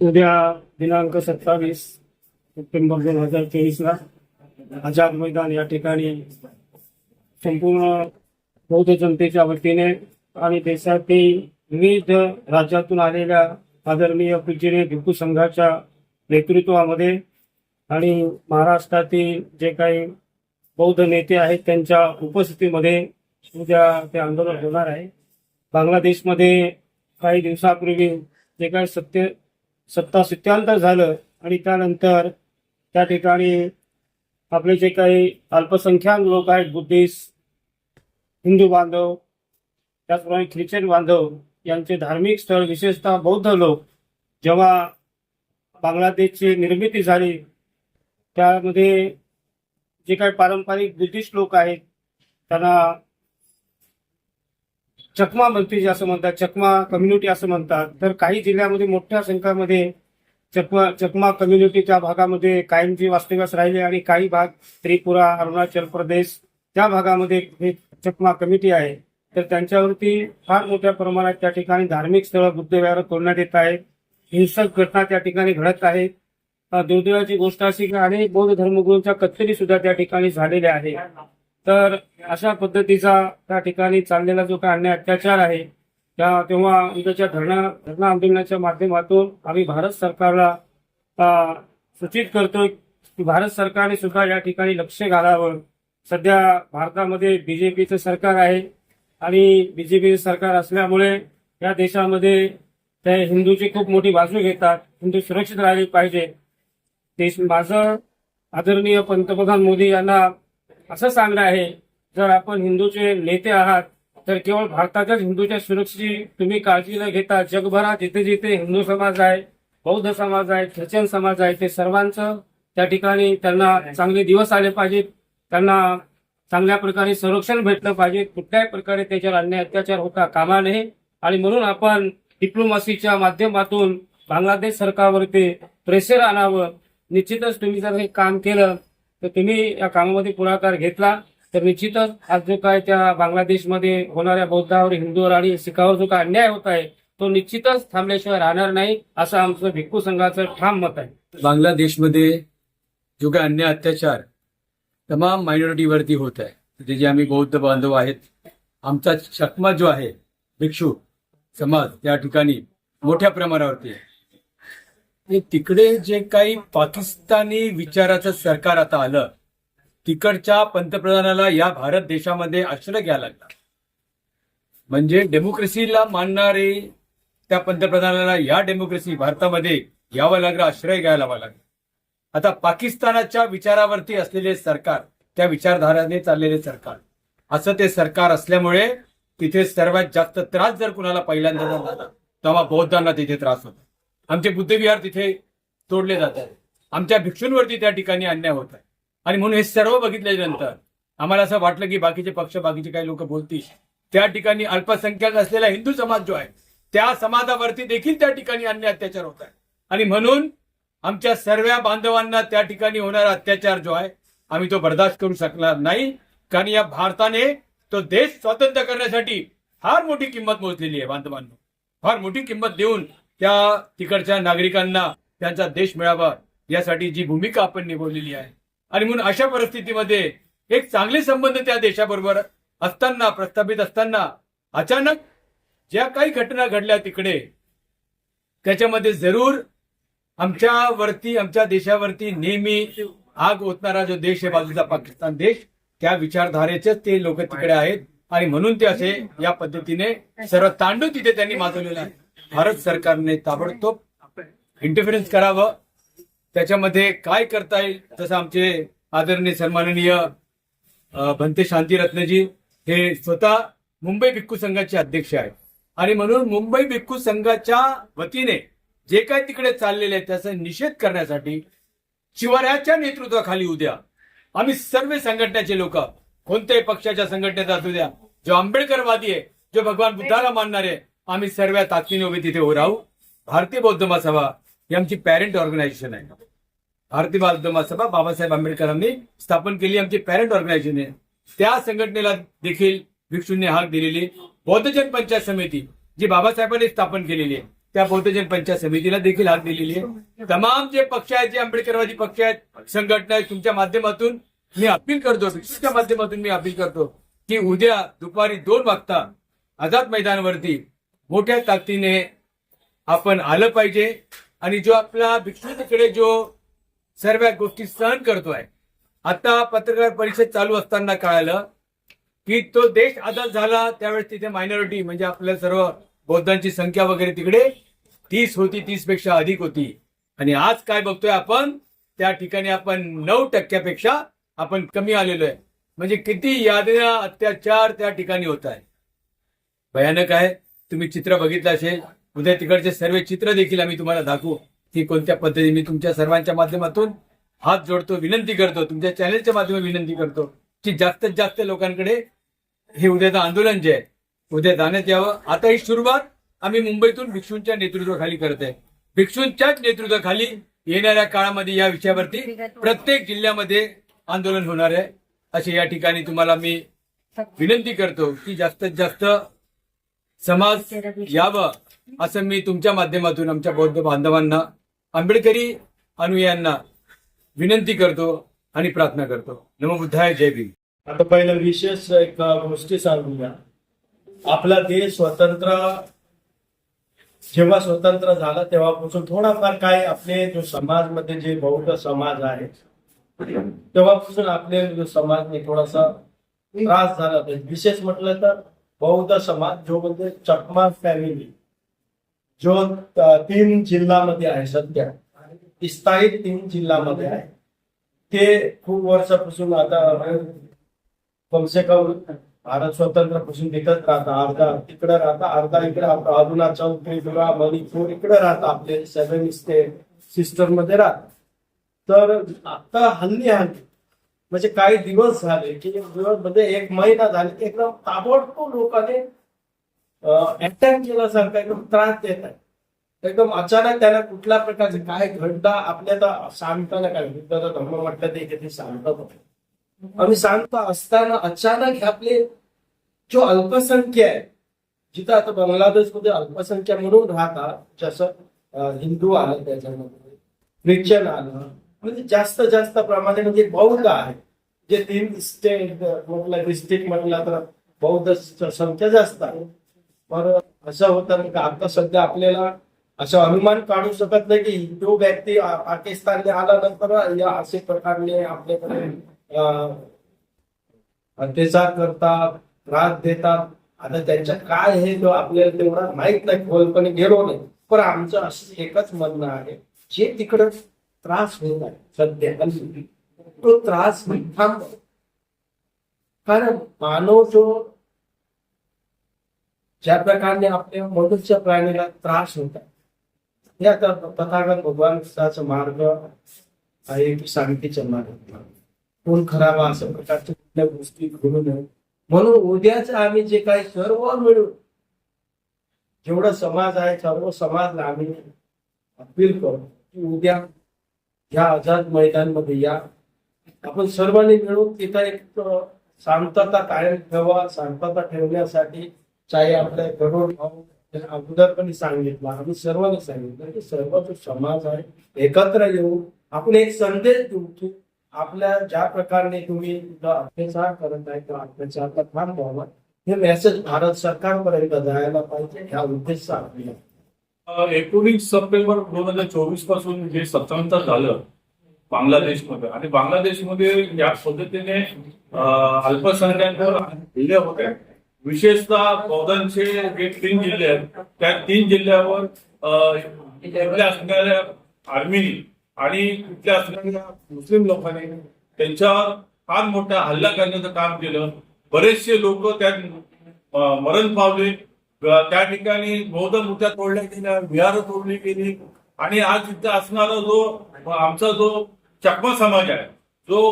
उद्या दिनांक सत्तावीस सप्टेंबर दोन हजार तेवीसला आझाद मैदान या ठिकाणी संपूर्ण बौद्ध जनतेच्या वतीने आणि देशातील विविध राज्यातून आलेल्या आदरणीय पूजनीय भिक्खू संघाच्या नेतृत्वामध्ये आणि महाराष्ट्रातील जे काही बौद्ध नेते आहेत त्यांच्या उपस्थितीमध्ये उद्या ते आंदोलन होणार आहे. बांगलादेशमध्ये काही दिवसापूर्वी जे काही सत्य सत्ता सत्यांतर झालं आणि त्यानंतर त्या ठिकाणी आपले जे काही अल्पसंख्याक लोक आहेत बुद्धिस्ट हिंदू बांधव त्याचप्रमाणे ख्रिश्चन बांधव यांचे धार्मिक स्थळ विशेषतः बौद्ध लोक जेव्हा बांगलादेशची निर्मिती झाली त्यामध्ये जे काही पारंपरिक बुद्धिस्ट लोक आहेत त्यांना चकमा म्हणते असं म्हणतात चकमा कम्युनिटी असं म्हणतात. तर काही जिल्ह्यामध्ये मोठ्या संख्यामध्ये चकमा चकमा कम्युनिटी त्या भागामध्ये कायमची वास्तव्यास राहिले आणि काही भाग त्रिपुरा अरुणाचल प्रदेश त्या भागामध्ये हे चकमा कमिटी आहे. तर त्यांच्यावरती फार मोठ्या प्रमाणात त्या ठिकाणी धार्मिक स्थळं बुद्धविहार तोडण्यात येत आहेत. हिंसक घटना त्या ठिकाणी घडत आहेत. दुर्दैवाची गोष्ट अशी की अनेक बौद्ध धर्मगुरूंच्या कत्तली सुद्धा त्या ठिकाणी झालेल्या आहेत. तर अशा पद्धतीचा त्या ठिकाणी चाललेला जो काही अन्याय अत्याचार आहे त्या तेव्हा उद्याच्या धरणा धरणा आंदोलनाच्या माध्यमातून आम्ही भारत सरकारला सूचित करतोय की भारत सरकारने सुद्धा या ठिकाणी लक्ष घालावं. सध्या भारतामध्ये बीजेपीचं सरकार आहे आणि बीजेपीचं सरकार असल्यामुळे या देशामध्ये त्या हिंदूची खूप मोठी बाजू घेतात. हिंदू सुरक्षित राहिले पाहिजे. देश माझं आदरणीय पंतप्रधान मोदी यांना असं सांगणं आहे जर आपण हिंदूचे नेते आहात तर केवळ भारताच्याच हिंदूच्या सुरक्षेची तुम्ही काळजी न घेता जगभरात जिथे जिथे हिंदू समाज आहे बौद्ध समाज आहे ख्रिश्चन समाज आहे ते सर्वांचं त्या ठिकाणी त्यांना चांगले दिवस आले पाहिजेत त्यांना चांगल्या प्रकारे संरक्षण भेटलं पाहिजे कुठल्याही प्रकारे त्याच्यावर अन्याय अत्याचार होता कामा नये. आणि म्हणून आपण डिप्लोमसीच्या माध्यमातून बांगलादेश सरकारवरती प्रेशर आणावं. निश्चितच तुम्ही जर हे काम केलं तर तुम्ही या कामामध्ये पुढाकार घेतला तर निश्चितच आज जो काय त्या बांगलादेशमध्ये होणाऱ्या बौद्धावर हिंदूवर आणि सिखावर जो काय अन्याय होत आहे तो निश्चितच थांबल्याशिवाय राहणार नाही असं आमचं भिक्खू संघाचं ठाम मत आहे. बांगलादेशमध्ये जो काय अन्याय अत्याचार तमाम मायनॉरिटीवरती होत आहे. तिथे जे आम्ही बौद्ध बांधव आहेत आमचा चकमा जो आहे भिक्षू समाज त्या ठिकाणी मोठ्या प्रमाणावरती आहे. आणि तिकडे जे काही पाकिस्तानी विचाराचं सरकार आता आलं तिकडच्या पंतप्रधानाला या भारत देशामध्ये आश्रय घ्यायला लागला. म्हणजे डेमोक्रेसीला मानणारे त्या पंतप्रधानाला या डेमोक्रेसी भारतामध्ये यावं लागलं आश्रय घ्यायला लागला. आता पाकिस्तानाच्या विचारावरती असलेले सरकार त्या विचारधाराने चाललेले सरकार असं ते सरकार असल्यामुळे तिथे सर्वात जास्त त्रास जर कुणाला पहिल्यांदा झाला तेव्हा बौद्धांना तिथे त्रास होतो. आमचे बुद्धविहार तिथे तोडले जात आहेत. आमच्या भिक्षूंवरती त्या ठिकाणी अन्याय होत आहे. आणि म्हणून हे सर्व बघितल्यानंतर आम्हाला असं वाटलं की बाकीचे पक्ष बाकीचे काही लोक बोलतील. त्या ठिकाणी अल्पसंख्याक असलेला हिंदू समाज जो आहे त्या समाजावरती देखील त्या ठिकाणी अन्य अत्याचार होत आहे आणि म्हणून आमच्या सर्व बांधवांना त्या ठिकाणी होणारा अत्याचार जो आहे आम्ही तो बर्दाश्त करू शकणार नाही. कारण या भारताने तो देश स्वतंत्र करण्यासाठी फार मोठी किंमत मोजलेली आहे बांधवांना. फार मोठी किंमत देऊन त्या तिकडच्या नागरिकांना त्यांचा देश मिळावा यासाठी जी भूमिका आपण निभवलेली आहे. आणि म्हणून अशा परिस्थितीमध्ये एक चांगले संबंध त्या देशाबरोबर असताना प्रस्थापित असताना अचानक ज्या काही घटना घडल्या तिकडे त्याच्यामध्ये जरूर आमच्यावरती आमच्या देशावरती नेहमी आग ओतणारा जो देश आहे बाजूचा पाकिस्तान देश त्या विचारधारेचेच ते लोक तिकडे आहेत. आणि म्हणून ते असे या पद्धतीने सर्व तांडू तिथे त्यांनी माजवलेला आहे भारत सरकारने ताबडतोब इंटरफिरन्स करावं. त्याच्यामध्ये काय करता येईल? जसं आमचे आदरणीय सन्माननीय भंते शांतीरत्नजी हे स्वतः मुंबई भिक्खू संघाचे अध्यक्ष आहेत. आणि म्हणून मुंबई भिक्खू संघाच्या वतीने जे काय तिकडे चाललेले आहे त्याचा निषेध करण्यासाठी शिवाऱ्याच्या नेतृत्वाखाली उद्या आम्ही सर्व संघटनेचे लोक कोणत्याही पक्षाच्या संघटनेत असू द्या जो आंबेडकरवादी आहे जो भगवान बुद्धाला मानणारे आम्ही सर्व ताकदीने उभे तिथे उभे राहू. भारतीय बौद्ध महासभा ही आमची पॅरेंट ऑर्गनायझेशन आहे. भारतीय बौद्ध महासभा बाबासाहेब आंबेडकरांनी स्थापन केली आमची पॅरेंट ऑर्गनायझेशन आहे. त्या संघटनेला देखील भिक्षूंनी हाक दिलेली बौद्धजन पंचायत समिती जी बाबासाहेबांनी स्थापन केलेली आहे त्या बौद्धजन पंचायत समितीला देखील हात दिलेली आहे. तमाम जे पक्ष आहेत जे आंबेडकरवादी पक्ष आहेत संघटना आहेत तुमच्या माध्यमातून मी अपील करतो माध्यमातून मी अपील करतो की उद्या दुपारी दोन वाजता आझाद मैदानावरती मोठ्या ताकदीने आपण आलं पाहिजे. आणि जो आपला भिक्षुकडे जो सर्व गोष्टी सहन करतोय आता पत्रकार परिषद चालू असताना कळालं की तो देश आझाद झाला त्यावेळेस तिथे मायनॉरिटी म्हणजे आपल्या सर्व बौद्धांची संख्या वगैरे तिकडे तीस होती तीसपेक्षा अधिक होती. आणि आज काय बघतोय आपण त्या ठिकाणी आपण नऊ टक्क्यापेक्षा आपण कमी आलेलो आहे म्हणजे किती यादना अत्याचार त्या ठिकाणी होत आहे भयानक आहे. तुम्ही चित्र बघितलं असेल उद्या तिकडचे सर्व चित्र देखील आम्ही तुम्हाला दाखवू. की कोणत्या पद्धतीने मी तुमच्या सर्वांच्या माध्यमातून हात जोडतो विनंती करतो तुमच्या चॅनलच्या माध्यमातून विनंती करतो की जास्तीत जास्त लोकांकडे हे उद्याचं आंदोलन जे आहे उद्या जाण्यात यावं. आता ही सुरुवात आम्ही मुंबईतून भिक्षूंच्या नेतृत्वाखाली करत आहे. भिक्षूंच्याच नेतृत्वाखाली येणाऱ्या काळामध्ये या विषयावरती प्रत्येक जिल्ह्यामध्ये आंदोलन होणार आहे. असे या ठिकाणी तुम्हाला मी विनंती करतो की जास्तीत जास्त समाज यावं असं मी तुमच्या माध्यमातून आमच्या बौद्ध बांधवांना आंबेडकरी अनुयायांना विनंती करतो आणि प्रार्थना करतो. नमो बुद्धाय जय भीम. आता पहिलं विशेष एक गोष्टी सांगूया आपला देश स्वतंत्र जेव्हा स्वतंत्र झाला तेव्हापासून थोडाफार काय आपले जो समाजमध्ये जे बौद्ध समाज आहे तेव्हापासून आपले जो समाजने थोडासा त्रास झाला विशेष म्हटलं तर बौद्ध समाज जो म्हणजे चकमा फॅमिली जो तीन जिल्ह्यामध्ये आहे सध्या. स्थायिक तीन जिल्ह्यामध्ये आहे. ते खूप वर्षापासून आता कमसे कम भारत स्वतंत्रपासून तिथंच राहता. अर्धा तिकडे राहता अर्धा इकडे राहता. अरुणाचल त्रिपुरा मणिपूर इकडे राहता आपले सेव्हन स्टेट सिस्टरमध्ये राहतात तर आता हल्ली हल्ली म्हणजे काही दिवस झाले की दिवस म्हणजे एक महिना झाले की एकदम ताबडतोब लोकांनी अटॅक केल्यासारखा एकदम त्रास देत आहे एकदम अचानक त्यांना कुठल्या प्रकारचे काय घडता आपल्याला सांगताना काय बुद्धाचा धर्म म्हटलं ते किती सांगतात होते. आम्ही सांगतो असताना अचानक आपले जो अल्पसंख्य आहे जिथं आता बांगलादेशमध्ये अल्पसंख्या म्हणून राहतात जसं हिंदू आलं त्याच्यामध्ये ख्रिश्चन आलं म्हणजे जास्त जास्त प्रमाणे म्हणजे बौद्ध आहे जे तीन स्टेट म्हटलं डिस्ट्रिक्ट म्हटलं तर बौद्ध संख्या जास्त आहे. पण असं होतं की आता सध्या आपल्याला असं अनुमान काढू शकत नाही की तो व्यक्ती पाकिस्तानने आल्यानंतर या असे प्रकारने आपल्याकडे अत्याचार करतात त्रास देतात. आता त्यांच्यात काय हे तो आपल्याला तेवढा माहीत नाही खोलपणे गेलो नाही. पण आमचं असं एकच म्हणणं आहे जे तिकडं त्रास होत आहे सध्या. तो त्रास थांब कारण मानव जो ज्या प्रकारे आपल्या मनुष्य प्राणीला त्रास होतात हे। आता तथागत भगवानचा मार्ग आहे की शांतीचा मार्ग कोण खरावा अशा प्रकारच्या कुठल्या गोष्टी घडू नये म्हणून उद्याच आम्ही जे काही सर्व मिळून जेवढं समाज आहे सर्व समाजला आम्ही अपील करू की उद्या या आझाद मैदानमध्ये या आपण सर्वांनी मिळून तिथं एक शांतता कायम ठेवा शांतता ठेवण्यासाठी चाहे आपल्या गरुड भाऊ अगोदरपणे सांगितलं आम्ही सर्वांनी सांगितलं की सर्व जो समाज आहे एकत्र येऊ आपण एक संदेश देऊ की आपल्या ज्या प्रकारे तुम्ही अत्याचार करत आहे त्या थांब व्हावा. हे मेसेज भारत सरकारपर्यंत जायला पाहिजे ह्या उद्देश आपला एकोणीस सप्टेंबर दोन हजार चोवीसपासून हे स्वतंत्र झालं बांगलादेशमध्ये. आणि बांगलादेशमध्ये या पद्धतीने अं, अल्पसंख्याक हल्ले होते. विशेषतः बौद्धांचे जे तीन जिल्हे आहेत त्या तीन जिल्ह्यावर अं, इथल्या असणाऱ्या आर्मीनी आणि इथल्या असणाऱ्या मुस्लिम लोकांनी त्यांच्यावर फार मोठा हल्ला करण्याचं काम केलं. बरेचसे लोक त्यात मरण पावले. त्या ठिकाणी बौद्ध मूर्त्या तोडल्या गेल्या विहार तोडली गेली. आणि आज इथं असणारा जो आमचा जो चकमा समाज आहे. जो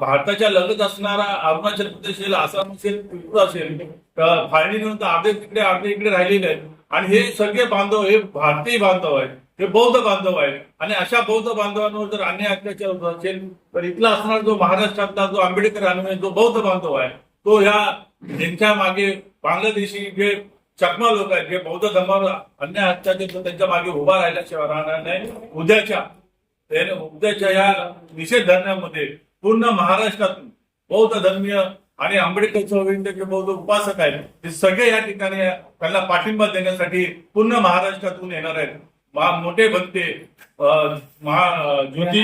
भारताच्या लगत असणारा अरुणाचल प्रदेश असेल आसाम असेल त्रिपुरा असेल अं, फाळणीनंतर अर्धे तिकडे अर्धे इकडे राहिलेले आहेत. आणि हे सगळे बांधव हे भारतीय बांधव आहेत. हे बौद्ध बांधव आहेत. आणि अशा बौद्ध बांधवांवर जर अन्याय अत्याचार होत असेल तर इथला असणारा जो महाराष्ट्रातला जो आंबेडकर अनुयायी जो बौद्ध बांधव आहे तो ह्या ज्यांच्या मागे बांगलादेशी जे चकमा लोक आहेत जे बौद्ध धर्मावर अन्याय अत्याचार त्यांच्या मागे उभा राहिल्याशिवाय राहणार नाही. उद्याच्या त्याने उद्याच्या या निषेध धरण्यामध्ये पूर्ण महाराष्ट्रातून बौद्ध धर्मीय आणि आंबेडकर चळवळीचे जे बौद्ध उपासक आहेत ते सगळे या ठिकाणी त्यांना पाठिंबा देण्यासाठी पूर्ण महाराष्ट्रातून येणार आहेत. महा- मोठे बनते महा ज्योती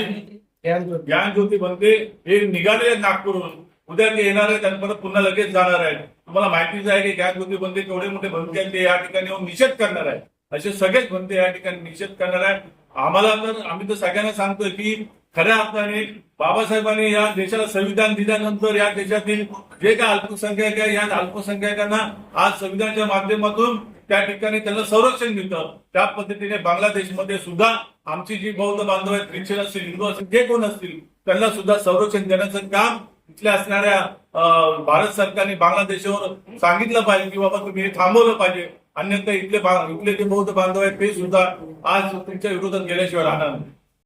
ज्ञान ज्योती बनते हे निघाले आहेत नागपूरहून. उद्या ते येणार आहेत आणि परत पुन्हा लगेच जाणार आहेत. तुम्हाला माहितीच आहे की ज्ञान ज्योती बनते केवढे मोठे बनते आहेत ते या ठिकाणी निषेध करणार आहे असे सगळेच बनते या ठिकाणी निषेध करणार आहे आम्हाला तर आम्ही तर सगळ्यांना सांगतोय की खऱ्या अर्थाने बाबासाहेबांनी या देशाला संविधान दिल्यानंतर या देशातील जे काय अल्पसंख्याक आहे या अल्पसंख्याकांना आज संविधानाच्या माध्यमातून त्या ठिकाणी त्यांना संरक्षण मिळतं. त्या पद्धतीने बांगलादेशमध्ये सुद्धा आमची जी बौद्ध बांधव आहेत ख्रिश्चन असतील हिंदू असतील जे कोण असतील त्यांना सुद्धा संरक्षण देण्याचं काम इथल्या असणाऱ्या भारत सरकारने बांगलादेशावर सांगितलं पाहिजे की बाबा तुम्ही हे थांबवलं पाहिजे. अन्यथा इथले इथले जे बौद्ध बांधव आहेत ते सुद्धा आज तुमच्या विरोधात गेल्याशिवाय राहणार नाही.